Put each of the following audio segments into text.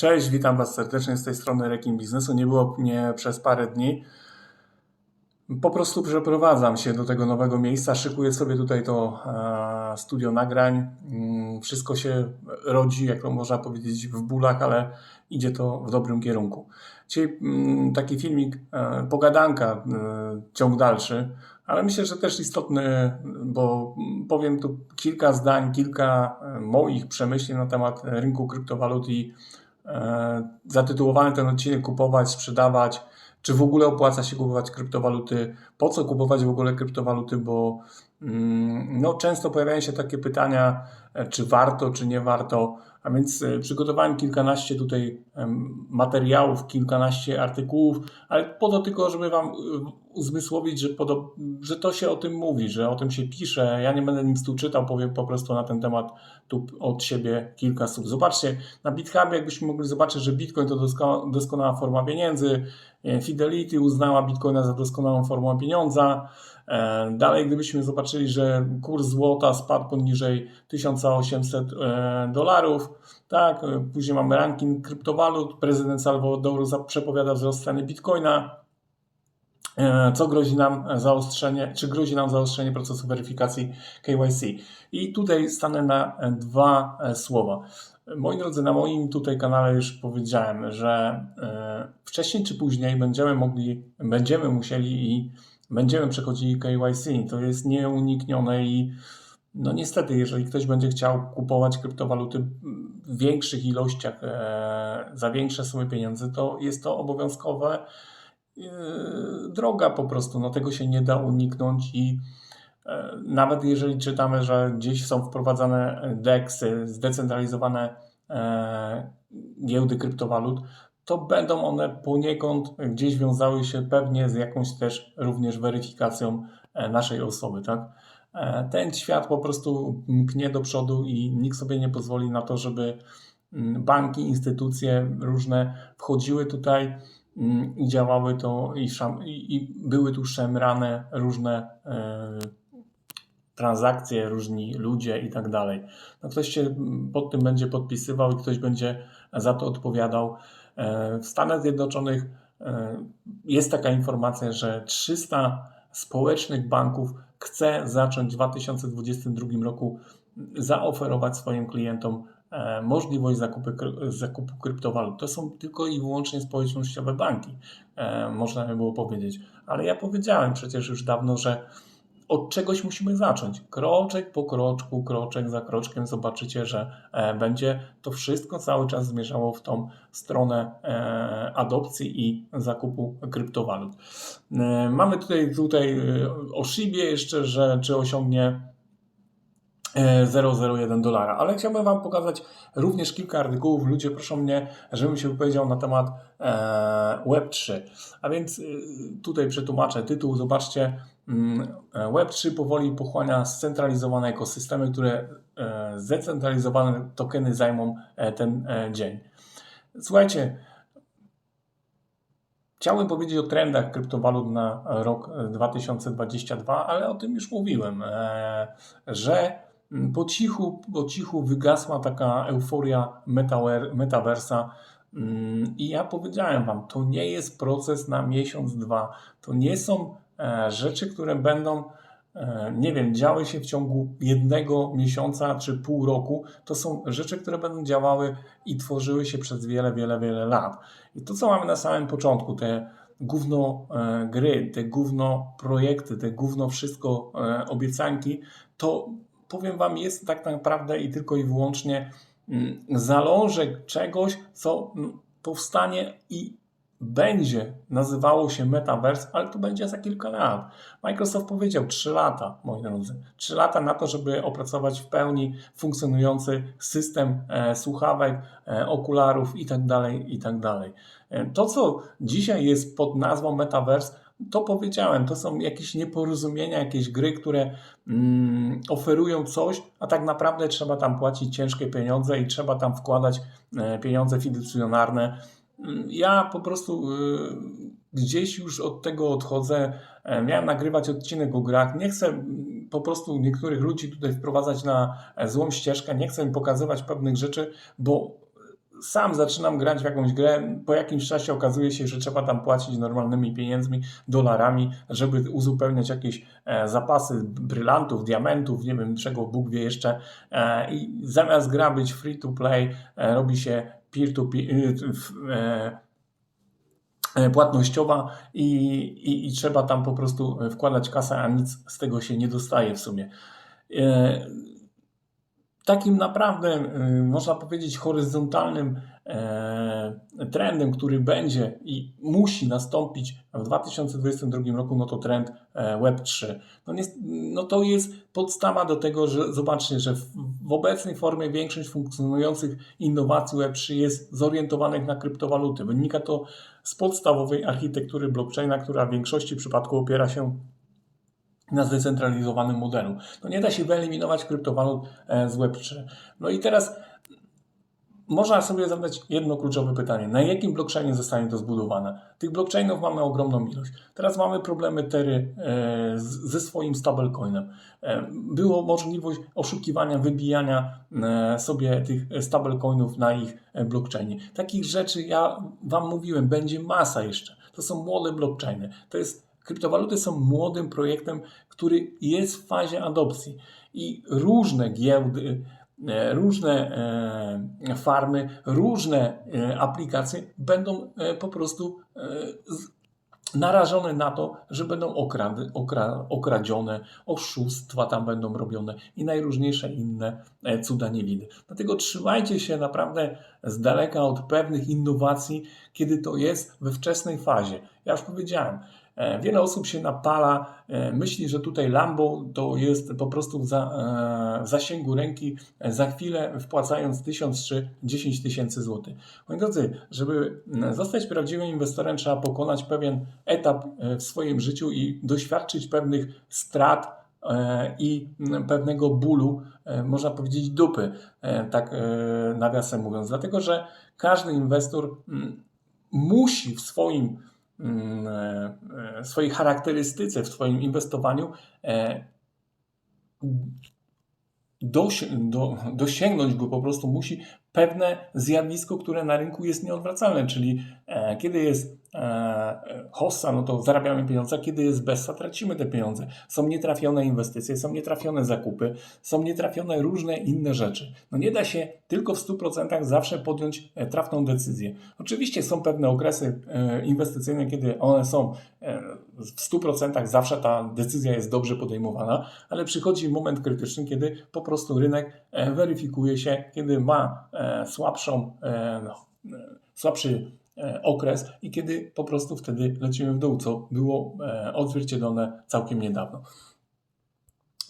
Cześć, witam Was serdecznie z tej strony Rekin Biznesu. Nie było mnie przez parę dni. Po prostu przeprowadzam się do tego nowego miejsca, szykuję sobie tutaj to e, studio nagrań. Mm, Wszystko się rodzi, jak to można powiedzieć, w bólach, ale idzie to w dobrym kierunku. Dzisiaj mm, taki filmik, e, pogadanka, e, ciąg dalszy, ale myślę, że też istotny, bo powiem tu kilka zdań, kilka moich przemyśleń na temat rynku kryptowalut i e, zatytułowany ten odcinek kupować, sprzedawać, czy w ogóle opłaca się kupować kryptowaluty, po co kupować w ogóle kryptowaluty, bo mm, no, często pojawiają się takie pytania, e, czy warto, czy nie warto, a więc e, przygotowałem kilkanaście tutaj materiałów, kilkanaście artykułów, ale po to tylko, żeby Wam e, uzmysłowić, że, podo- że to się o tym mówi, że o tym się pisze. Ja nie będę nic tu czytał, powiem po prostu na ten temat tu od siebie kilka słów. Zobaczcie, na BitHubie jakbyśmy mogli zobaczyć, że Bitcoin to dosko- doskonała forma pieniędzy, e, Fidelity uznała Bitcoina za doskonałą formę pieniądza. E, Dalej, gdybyśmy zobaczyli, że kurs złota spadł poniżej 1800 e, dolarów, tak, e, później mamy ranking kryptowalut, prezydent Salwadoru za- przepowiada wzrost ceny Bitcoina, co grozi nam zaostrzenie, czy grozi nam zaostrzenie procesu weryfikacji KYC. I tutaj stanę na dwa słowa. Moi drodzy, na moim tutaj kanale już powiedziałem, że wcześniej czy później będziemy mogli, będziemy musieli i będziemy przechodzili KYC. To jest nieuniknione i no niestety, jeżeli ktoś będzie chciał kupować kryptowaluty w większych ilościach, e, za większe sumy pieniędzy, to jest to obowiązkowe yy, droga po prostu. No tego się nie da uniknąć i e, nawet jeżeli czytamy, że gdzieś są wprowadzane DEXy, zdecentralizowane e, giełdy kryptowalut, to będą one poniekąd gdzieś wiązały się pewnie z jakąś też również weryfikacją e, naszej osoby, tak? E, Ten świat po prostu mknie do przodu i nikt sobie nie pozwoli na to, żeby mm, banki, instytucje różne wchodziły tutaj mm, i działały to i, szam, i, i były tu szemrane różne e, transakcje, różni ludzie i tak dalej. No ktoś się mm, pod tym będzie podpisywał i ktoś będzie za to odpowiadał. E, W Stanach Zjednoczonych e, jest taka informacja, że 300 społecznych banków chce zacząć w 2022 roku zaoferować swoim klientom e, możliwość zakupy, zakupu kryptowalut. To są tylko i wyłącznie społecznościowe banki, można by było powiedzieć. Ale ja powiedziałem przecież już dawno, że od czegoś musimy zacząć. Kroczek po kroczku, kroczek za kroczkiem zobaczycie, że e, będzie to wszystko cały czas zmierzało w tą stronę e, adopcji i zakupu kryptowalut. E, Mamy tutaj, tutaj o Shibie jeszcze, że czy osiągnie e, 0,01 dolara, ale chciałbym Wam pokazać również kilka artykułów. Ludzie proszą mnie, żebym się wypowiedział na temat e, Web3. A więc tutaj przetłumaczę tytuł. Zobaczcie, Web3 powoli pochłania scentralizowane ekosystemy, które e, zdecentralizowane tokeny zajmą e, ten e, dzień. Słuchajcie, Chciałbym powiedzieć o trendach kryptowalut na rok 2022, ale o tym już mówiłem, e, że mm, po cichu, po cichu wygasła taka euforia metaversa. Mm, I ja powiedziałem Wam, to nie jest proces na miesiąc, dwa. To nie są e, rzeczy, które będą, e, nie wiem, działy się w ciągu jednego miesiąca czy pół roku. To są rzeczy, które będą działały i tworzyły się przez wiele, wiele, wiele lat. I to, co mamy na samym początku, te gówno e, gry, te gówno projekty, te gówno wszystko e, obiecanki, to powiem Wam, jest tak naprawdę i tylko i wyłącznie mm, zalążek czegoś, co mm, powstanie i będzie nazywało się Metaverse, ale to będzie za kilka lat. Microsoft powiedział 3 lata, moi drodzy. 3 lata na to, żeby opracować w pełni funkcjonujący system e, słuchawek, e, okularów itd. itd. E, To, co dzisiaj jest pod nazwą Metaverse, to powiedziałem, to są jakieś nieporozumienia, jakieś gry, które mm, oferują coś, a tak naprawdę trzeba tam płacić ciężkie pieniądze i trzeba tam wkładać e, pieniądze fiducjonarne. Ja po prostu y, gdzieś już od tego odchodzę. E, Miałem nagrywać odcinek o grach. Nie chcę mm, po prostu niektórych ludzi tutaj wprowadzać na e, złą ścieżkę. Nie chcę im pokazywać pewnych rzeczy, bo sam zaczynam grać w jakąś grę, po jakimś czasie okazuje się, że trzeba tam płacić normalnymi pieniędzmi, dolarami, żeby uzupełniać jakieś e, zapasy brylantów, diamentów, nie wiem czego Bóg wie jeszcze. E, I zamiast gra być free to play, e, robi się peer to peer. Płatnościowa i, i, i trzeba tam po prostu wkładać kasę, a nic z tego się nie dostaje w sumie takim naprawdę, y, można powiedzieć, horyzontalnym e, trendem, który będzie i musi nastąpić w 2022 roku, no to trend e, Web3. No, nie, no to jest podstawa do tego, że zobaczcie, że w, w obecnej formie większość funkcjonujących innowacji Web3 jest zorientowanych na kryptowaluty. Wynika to z podstawowej architektury blockchaina, która w większości przypadków opiera się na zdecentralizowanym modelu. No nie da się wyeliminować kryptowalut e, z Web3. No i teraz można sobie zadać jedno kluczowe pytanie. Na jakim blockchainie zostanie to zbudowane? Tych blockchainów mamy ogromną ilość. Teraz mamy problemy Tery e, ze swoim stablecoinem. E, było możliwość oszukiwania, wybijania sobie tych stablecoinów na ich blockchainie. Takich rzeczy ja Wam mówiłem, będzie masa jeszcze. To są młode blockchainy. To jest Kryptowaluty są młodym projektem, który jest w fazie adopcji i różne giełdy, e, różne e, farmy, różne e, aplikacje będą po prostu narażone na to, że będą okrady, okra, okradzione, oszustwa tam będą robione i najróżniejsze inne cuda niewidy. Dlatego trzymajcie się naprawdę z daleka od pewnych innowacji, kiedy to jest we wczesnej fazie. Ja już powiedziałem, E, wiele osób się napala, e, myśli, że tutaj Lambo to jest po prostu za, e, w zasięgu ręki, za chwilę wpłacając 1000 czy 10 tysięcy złotych. Moi drodzy, żeby zostać prawdziwym inwestorem, trzeba pokonać pewien etap w swoim życiu i doświadczyć pewnych strat i pewnego bólu, można powiedzieć dupy, tak nawiasem mówiąc. Dlatego, że każdy inwestor musi w swoim e, e, swojej charakterystyce, w Twoim inwestowaniu e, dosięgnąć go po prostu musi pewne zjawisko, które na rynku jest nieodwracalne, czyli kiedy jest E, hossa, no to zarabiamy pieniądze, kiedy jest bessa, tracimy te pieniądze. Są nietrafione inwestycje, są nietrafione zakupy, są nietrafione różne inne rzeczy. No nie da się tylko w 100% zawsze podjąć e, trafną decyzję. Oczywiście są pewne okresy e, inwestycyjne, kiedy one są w 100% zawsze ta decyzja jest dobrze podejmowana, ale przychodzi moment krytyczny, kiedy po prostu rynek weryfikuje się, kiedy ma słabszą, no, słabszy E, okres i kiedy po prostu wtedy lecimy w dół, co było e, odzwierciedlone całkiem niedawno.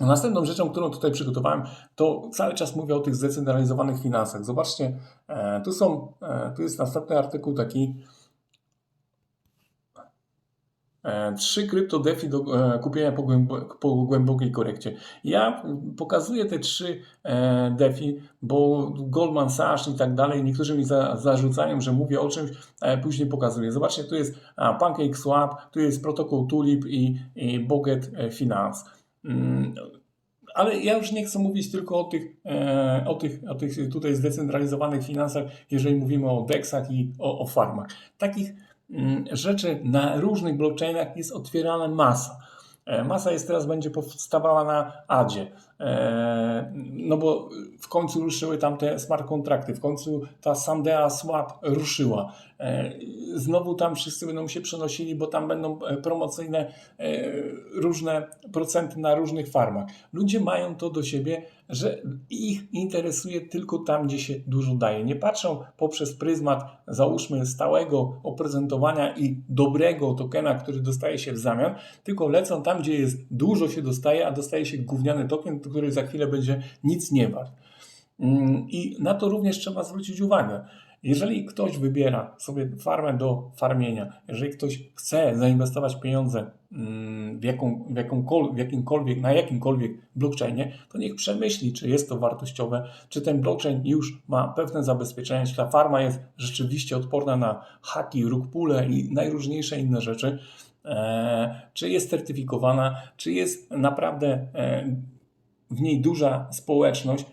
Następną rzeczą, którą tutaj przygotowałem, to cały czas mówię o tych zdecentralizowanych finansach. Zobaczcie, e, tu, są, tu jest następny artykuł taki E, trzy krypto DeFi do e, kupienia po, po głębokiej korekcie. Ja pokazuję te trzy e, DeFi, bo Goldman Sachs i tak dalej, niektórzy mi za, zarzucają, że mówię o czymś, później pokazuję. Zobaczcie, tu jest PancakeSwap, tu jest protokół Tulip i, i Boget Finance. Mm, ale ja już nie chcę mówić tylko o tych, o tych, o tych tutaj zdecentralizowanych finansach, jeżeli mówimy o DEXach i o, o farmach. Takich rzeczy na różnych blockchainach jest otwierana masa. E, masa jest teraz, będzie powstawała na ADzie, e, no bo w końcu ruszyły tam te smart kontrakty, w końcu ta Sandea Swap ruszyła. E, znowu tam wszyscy będą się przenosili, bo tam będą promocyjne różne procenty na różnych farmach. Ludzie mają to do siebie, że ich interesuje tylko tam, gdzie się dużo daje. Nie patrzą poprzez pryzmat, załóżmy, stałego oprezentowania i dobrego tokena, który dostaje się w zamian, tylko lecą tam, gdzie jest dużo się dostaje, a dostaje się gówniany token, który za chwilę będzie nic nie wart. Mm, I na to również trzeba zwrócić uwagę. Jeżeli ktoś wybiera sobie farmę do farmienia, jeżeli ktoś chce zainwestować pieniądze mm, w, jaką, w, jakąkolwiek, w jakimkolwiek, na jakimkolwiek blockchainie, to niech przemyśli, czy jest to wartościowe, czy ten blockchain już ma pewne zabezpieczenia, czy ta farma jest rzeczywiście odporna na haki, rugpule i najróżniejsze inne rzeczy, e, czy jest certyfikowana, czy jest naprawdę e, w niej duża społeczność,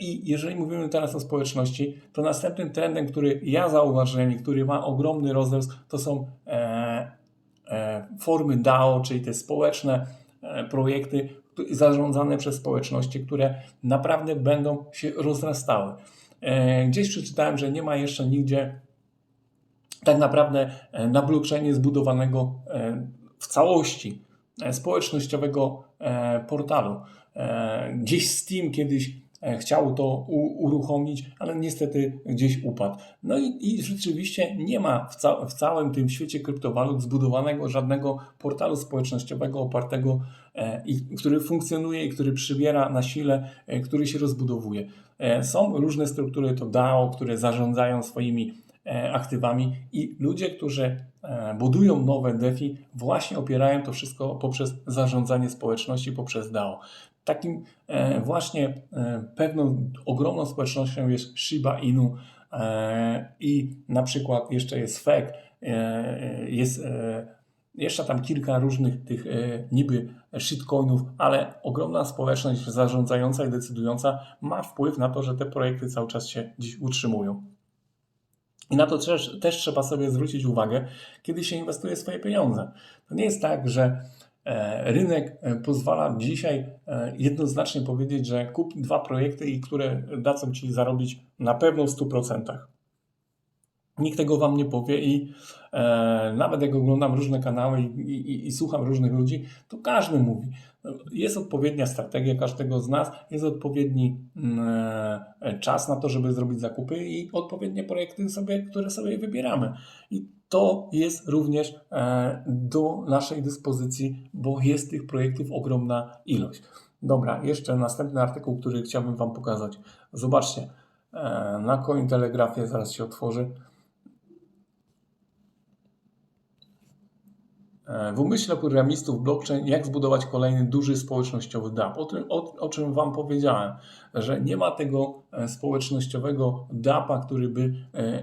I jeżeli mówimy teraz o społeczności, to następnym trendem, który ja zauważyłem i który ma ogromny rozrost, to są e, e, formy DAO, czyli te społeczne projekty zarządzane przez społeczności, które naprawdę będą się rozrastały. Gdzieś przeczytałem, że nie ma jeszcze nigdzie tak naprawdę na blockchainie zbudowanego w całości społecznościowego portalu. Gdzieś Steam kiedyś E, chciał to uruchomić, ale niestety gdzieś upadł. No i, i rzeczywiście nie ma w, ca w, całym tym świecie kryptowalut zbudowanego żadnego portalu społecznościowego opartego, e, i, który funkcjonuje i który przybiera na sile, e, który się rozbudowuje. E, są różne struktury, to DAO, które zarządzają swoimi e, aktywami i ludzie, którzy e, budują nowe DeFi, właśnie opierają to wszystko poprzez zarządzanie społeczności, poprzez DAO. Takim e, właśnie e, pewną ogromną społecznością jest Shiba Inu e, i na przykład jeszcze jest FEC, jest jeszcze tam kilka różnych tych niby shitcoinów, ale ogromna społeczność zarządzająca i decydująca ma wpływ na to, że te projekty cały czas się dziś utrzymują. I na to też, też trzeba sobie zwrócić uwagę, kiedy się inwestuje swoje pieniądze. To nie jest tak, że rynek e, pozwala dzisiaj e, jednoznacznie powiedzieć, że kup dwa projekty, i które dadzą ci zarobić na pewno w 100%. Nikt tego wam nie powie i e, nawet jak oglądam różne kanały i, i, i, słucham różnych ludzi, to każdy mówi. Jest odpowiednia strategia każdego z nas, jest odpowiedni mm, e, czas na to, żeby zrobić zakupy i odpowiednie projekty, sobie, które sobie wybieramy. I to jest również e, do naszej dyspozycji, bo jest tych projektów ogromna ilość. Dobra, jeszcze następny artykuł, który chciałbym Wam pokazać. Zobaczcie, e, na Cointelegrafie zaraz się otworzy. E, w umyśle programistów blockchain, jak zbudować kolejny duży społecznościowy DApp. O, tym, o, o czym Wam powiedziałem, że nie ma tego społecznościowego DAPa, który by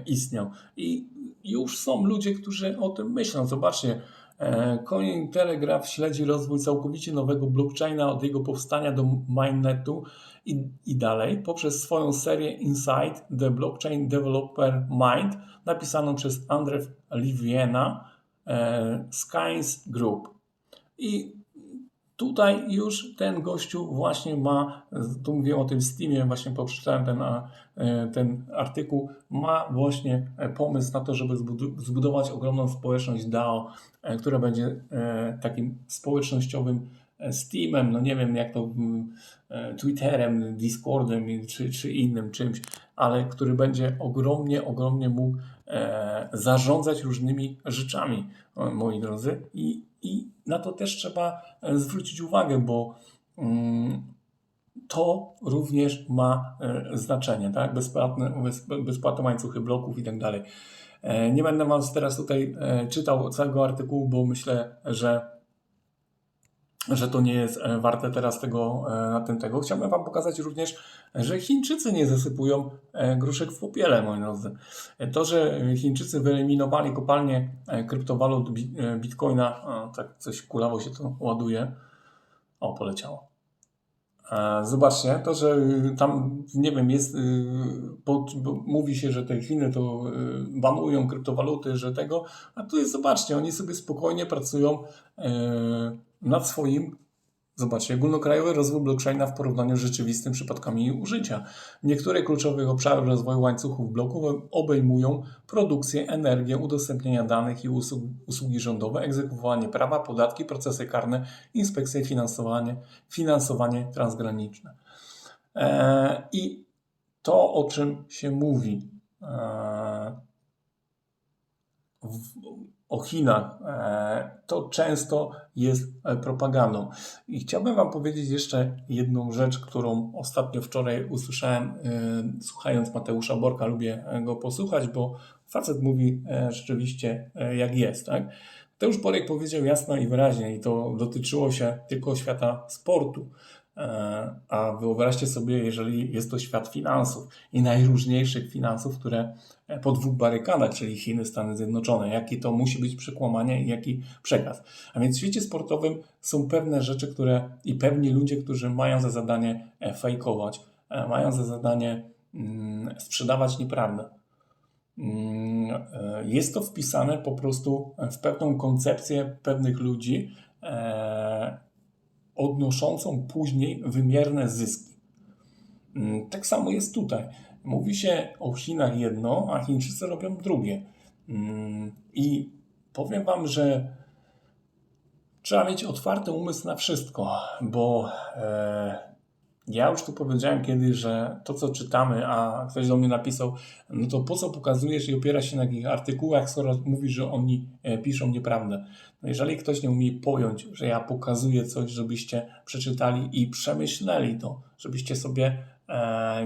istniał. I już są ludzie, którzy o tym myślą. Zobaczcie, e, Coin Telegraph śledzi rozwój całkowicie nowego blockchaina od jego powstania do mainnetu i, i dalej poprzez swoją serię Inside the Blockchain Developer Mind napisaną przez Andrew Liviena e, Skynes Group. I Tutaj już ten gościu właśnie ma, tu mówię o tym Steamie, właśnie poprzeczytałem ten, e, ten artykuł, ma właśnie e, pomysł na to, żeby zbudować ogromną społeczność DAO, e, która będzie takim społecznościowym Steamem, no nie wiem jak to Twitterem, Discordem czy, czy innym czymś, ale który będzie ogromnie, ogromnie mógł zarządzać różnymi rzeczami, moi drodzy. I i na to też trzeba e, zwrócić uwagę, bo mm, to również ma e, znaczenie, tak? Bezpłatne, bezpłatne łańcuchy bloków i tak dalej. E, nie będę Wam teraz tutaj czytał całego artykułu, bo myślę, że że to nie jest e, warte teraz tego, e, na tym tego. Chciałbym Wam pokazać również, że Chińczycy nie zasypują e, gruszek w popiele, moi drodzy. To, że Chińczycy wyeliminowali kopalnię kryptowalut Bitcoina, tak coś kulawo się to ładuje. O, poleciało. Zobaczcie, to, że tam, nie wiem, jest, pod, mówi się, że te Chiny to banują kryptowaluty, że tego, a tu jest, zobaczcie, oni sobie spokojnie pracują nad swoim Zobaczcie, ogólnokrajowy rozwój blockchaina w porównaniu z rzeczywistymi przypadkami użycia. Niektóre kluczowe obszary rozwoju łańcuchów bloków obejmują produkcję, energię, udostępnienia danych i usług, usługi rządowe, egzekwowanie prawa, podatki, procesy karne, inspekcje, finansowanie, finansowanie transgraniczne. Eee, I to, o czym się mówi eee, w, o Chinach, e, to często jest e, propagandą. I chciałbym Wam powiedzieć jeszcze jedną rzecz, którą ostatnio wczoraj usłyszałem, e, słuchając Mateusza Borka. Lubię go posłuchać, bo facet mówi rzeczywiście jak jest. Tak? Mateusz Borek powiedział jasno i wyraźnie, i to dotyczyło się tylko świata sportu. E, a wyobraźcie sobie, jeżeli jest to świat finansów i najróżniejszych finansów, które po dwóch barykadach, czyli Chiny, Stany Zjednoczone, jaki to musi być przekłamanie i jaki przekaz. A więc w świecie sportowym są pewne rzeczy, które i pewni ludzie, którzy mają za zadanie e, fejkować e, mają za zadanie mm, sprzedawać nieprawdę. Mm, e, Jest to wpisane po prostu w pewną koncepcję pewnych ludzi, e, odnoszącą później wymierne zyski. Mm, Tak samo jest tutaj. Mówi się o Chinach jedno, a Chińczycy robią drugie. Mm, I powiem Wam, że trzeba mieć otwarty umysł na wszystko, bo e, ja już tu powiedziałem kiedyś, że to, co czytamy, a ktoś do mnie napisał, no to po co pokazujesz i opiera się na jakich artykułach, skoro mówisz, że oni e, piszą nieprawdę. No jeżeli ktoś nie umie pojąć, że ja pokazuję coś, żebyście przeczytali i przemyśleli to, żebyście sobie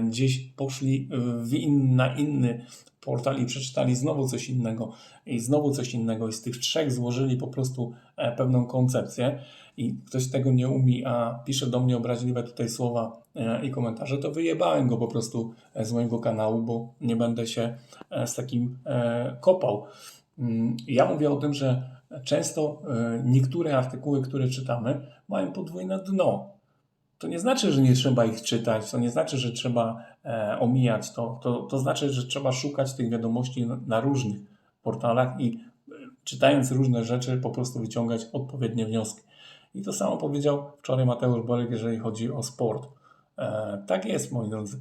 gdzieś poszli w in, na inny portal i przeczytali znowu coś innego i znowu coś innego i z tych trzech złożyli po prostu e, pewną koncepcję i ktoś tego nie umie, a pisze do mnie obraźliwe tutaj słowa e, i komentarze, to wyjebałem go po prostu e, z mojego kanału, bo nie będę się e, z takim e, kopał. Mm, Ja mówię o tym, że często e, niektóre artykuły, które czytamy, mają podwójne dno. To nie znaczy, że nie trzeba ich czytać, to nie znaczy, że trzeba e, omijać to. to. To znaczy, że trzeba szukać tych wiadomości na, na różnych portalach i e, czytając różne rzeczy, po prostu wyciągać odpowiednie wnioski. I to samo powiedział wczoraj Mateusz Borek, jeżeli chodzi o sport. E, tak jest, moi drodzy.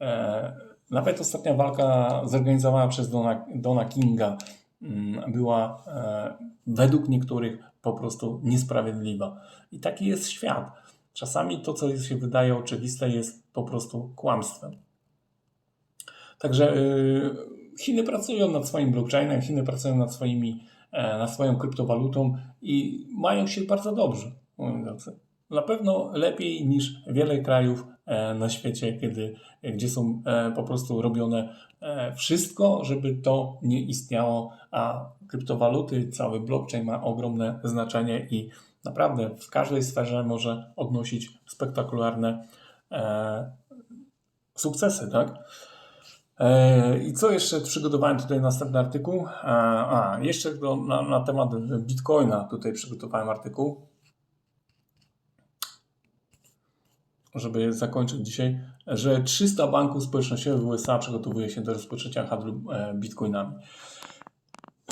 E, nawet ostatnia walka zorganizowana przez Dona, Dona Kinga mm, była e, według niektórych po prostu niesprawiedliwa. I taki jest świat. Czasami to, co się wydaje oczywiste, jest po prostu kłamstwem. Także y, Chiny pracują nad swoim blockchainem, Chiny pracują nad, swoimi, e, nad swoją kryptowalutą i mają się bardzo dobrze. Na pewno lepiej niż wiele krajów e, na świecie, kiedy, gdzie są e, po prostu robione wszystko, żeby to nie istniało, a kryptowaluty, cały blockchain ma ogromne znaczenie i naprawdę w każdej sferze może odnosić spektakularne e, sukcesy, tak? E, I co jeszcze przygotowałem tutaj następny artykuł? A, a jeszcze do, na, na temat Bitcoina tutaj przygotowałem artykuł, żeby zakończyć dzisiaj, że 300 banków społecznościowych w USA przygotowuje się do rozpoczęcia handlu e, bitcoinami.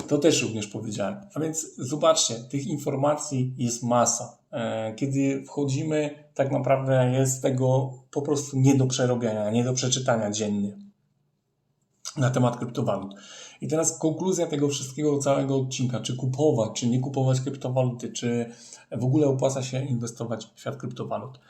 To też również powiedziałem. A więc zobaczcie, tych informacji jest masa. E, Kiedy wchodzimy, tak naprawdę jest tego po prostu nie do przerobienia, nie do przeczytania dziennie na temat kryptowalut. I teraz konkluzja tego wszystkiego, całego odcinka, czy kupować, czy nie kupować kryptowaluty, czy w ogóle opłaca się inwestować w świat kryptowalut.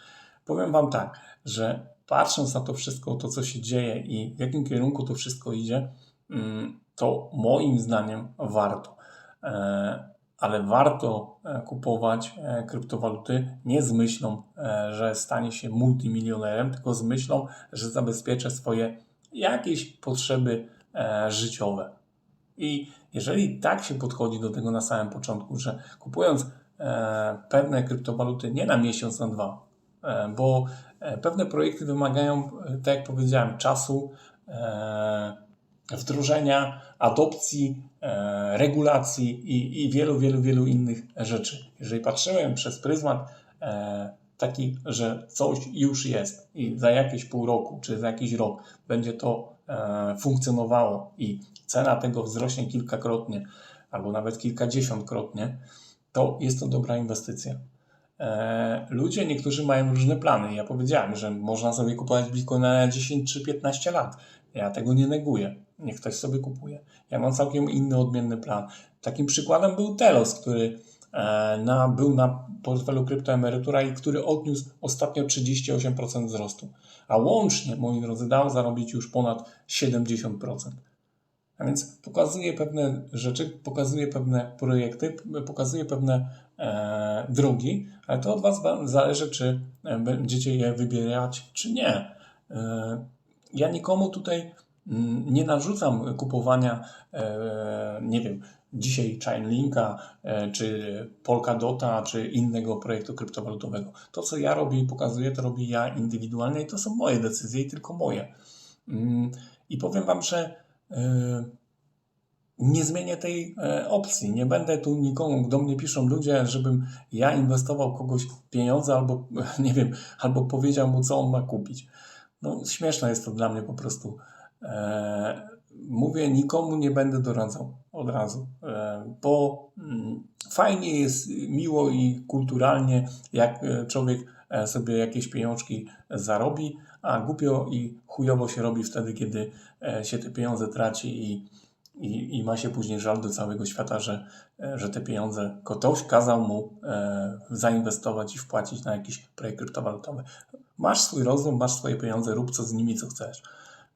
Powiem Wam tak, że patrząc na to wszystko, to co się dzieje i w jakim kierunku to wszystko idzie, mm, to moim zdaniem warto. E, Ale warto e, kupować e, kryptowaluty nie z myślą, że stanie się multimilionerem, tylko z myślą, że zabezpieczę swoje jakieś potrzeby życiowe. I jeżeli tak się podchodzi do tego na samym początku, że kupując pewne kryptowaluty nie na miesiąc, na dwa, bo pewne projekty wymagają, tak jak powiedziałem, czasu, wdrożenia, adopcji, e, regulacji i, i wielu, wielu, wielu innych rzeczy. Jeżeli patrzymy przez pryzmat e, taki, że coś już jest i za jakieś pół roku czy za jakiś rok będzie to e, funkcjonowało i cena tego wzrośnie kilkakrotnie albo nawet kilkadziesiątkrotnie, to jest to dobra inwestycja. Ludzie, niektórzy mają różne plany. Ja powiedziałem, że można sobie kupować bitcoina na 10 czy 15 lat. Ja tego nie neguję. Niech ktoś sobie kupuje. Ja mam całkiem inny, odmienny plan. Takim przykładem był Telos, który e, na, był na portfelu kryptoemerytura i który odniósł ostatnio 38% wzrostu. A łącznie, moi drodzy, dał zarobić już ponad 70%. A więc pokazuje pewne rzeczy, pokazuje pewne projekty, pokazuje pewne e, drogi, ale to od Was zależy, czy e, będziecie je wybierać, czy nie. E, ja nikomu tutaj nie narzucam kupowania, e, nie wiem, dzisiaj Chainlinka, e, czy Polkadota, czy innego projektu kryptowalutowego. To, co ja robię i pokazuję, to robię ja indywidualnie i to są moje decyzje i tylko moje. Mm, I powiem Wam, że e, nie zmienię tej opcji. Nie będę tu nikomu, do mnie piszą ludzie, żebym ja inwestował kogoś pieniądze albo nie wiem, albo powiedział mu, co on ma kupić. No, śmieszne jest to dla mnie po prostu. E, mówię, nikomu nie będę doradzał od razu, e, bo mm, fajnie jest, miło i kulturalnie, jak e, człowiek sobie jakieś pieniążki zarobi, a głupio i chujowo się robi wtedy, kiedy się te pieniądze traci i, i, i ma się później żal do całego świata, że, że te pieniądze ktoś kazał mu zainwestować i wpłacić na jakiś projekt kryptowalutowy. Masz swój rozum, masz swoje pieniądze, rób co z nimi, co chcesz.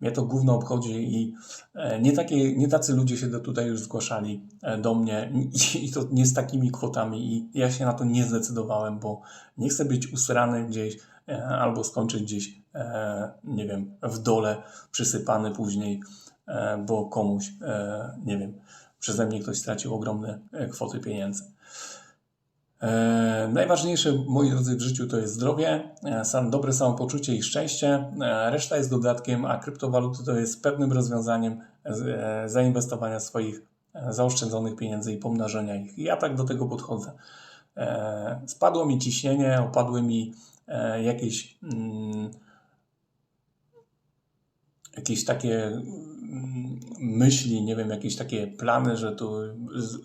Mnie to gówno obchodzi i e, nie, takie, nie tacy ludzie się do tutaj już zgłaszali e, do mnie i, i to nie z takimi kwotami i ja się na to nie zdecydowałem, bo nie chcę być usrany gdzieś e, albo skończyć gdzieś, nie wiem, w dole, przysypany później, bo komuś, nie wiem, przeze mnie ktoś stracił ogromne kwoty pieniędzy. E, najważniejsze, moi drodzy, w życiu to jest zdrowie, e, sam, dobre samopoczucie i szczęście. E, reszta jest dodatkiem, a kryptowaluty to jest pewnym rozwiązaniem zainwestowania swoich zaoszczędzonych pieniędzy i pomnażania ich. Ja tak do tego podchodzę. Spadło mi ciśnienie, opadły mi jakieś, mm, jakieś takie myśli, nie wiem, jakieś takie plany, że tu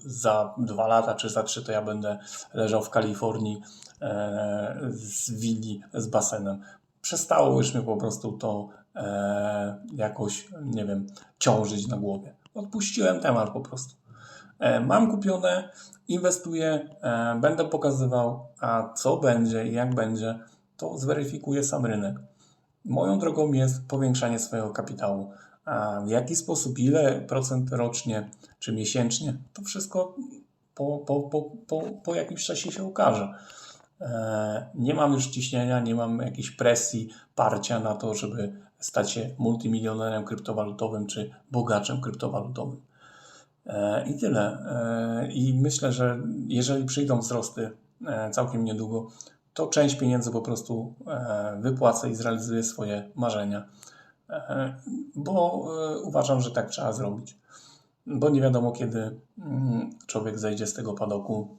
za dwa lata czy za trzy to ja będę leżał w Kalifornii e, z willi z basenem. Przestało już mnie po prostu to e, jakoś, nie wiem, ciążyć na głowie. Odpuściłem temat po prostu. E, mam kupione, inwestuję, będę pokazywał, a co będzie i jak będzie, to zweryfikuje sam rynek. Moją drogą jest powiększanie swojego kapitału. W jaki sposób, ile procent rocznie czy miesięcznie, to wszystko po, po, po, po, po jakimś czasie się ukaże. E, Nie mam już ciśnienia, nie mam jakiejś presji, parcia na to, żeby stać się multimilionerem kryptowalutowym czy bogaczem kryptowalutowym. E, I tyle. E, I myślę, że jeżeli przyjdą wzrosty całkiem niedługo, to część pieniędzy po prostu wypłacę i zrealizuję swoje marzenia. Bo e, uważam, że tak trzeba zrobić. Bo nie wiadomo, kiedy mm, człowiek zejdzie z tego padoku,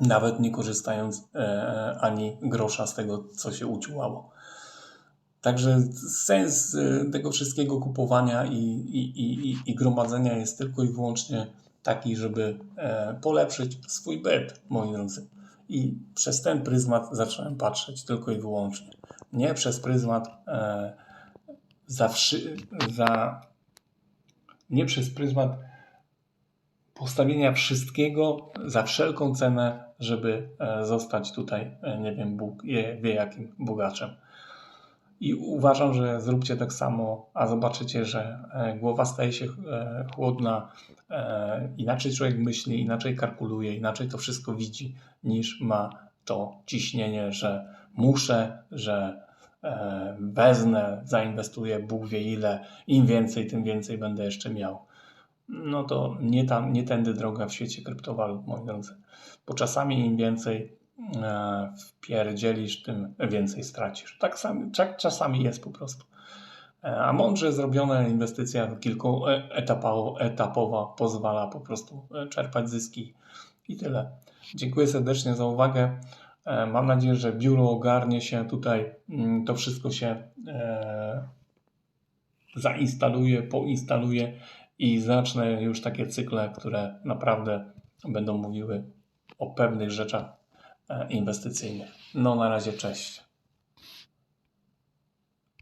nawet nie korzystając e, ani grosza z tego, co się uciłało. Także sens e, tego wszystkiego kupowania i, i, i, i- gromadzenia jest tylko i wyłącznie taki, żeby polepszyć swój byt, moi drodzy. I przez ten pryzmat zacząłem patrzeć tylko i wyłącznie. Nie przez pryzmat za, za nie przez pryzmat postawienia wszystkiego za wszelką cenę, żeby e, zostać tutaj, e, nie wiem, Bóg wie, jakim bogaczem. I uważam, że zróbcie tak samo, a zobaczycie, że e, głowa staje się chłodna, inaczej człowiek myśli, inaczej kalkuluje, inaczej to wszystko widzi, niż ma to ciśnienie, że muszę, że wezmę, zainwestuję, Bóg wie ile, im więcej, tym więcej będę jeszcze miał. No to nie, tam, nie tędy droga w świecie kryptowalut, moi drodzy. Bo czasami im więcej e, wpierdzielisz, tym więcej stracisz. Tak, sam, tak czasami jest po prostu. E, A mądrze zrobiona inwestycja kilkuetapowa etapowa pozwala po prostu e, czerpać zyski i tyle. Dziękuję serdecznie za uwagę. E, Mam nadzieję, że biuro ogarnie się tutaj, mm, to wszystko się e, zainstaluje, poinstaluje i zacznę już takie cykle, które naprawdę będą mówiły o pewnych rzeczach e, inwestycyjnych. No na razie, cześć.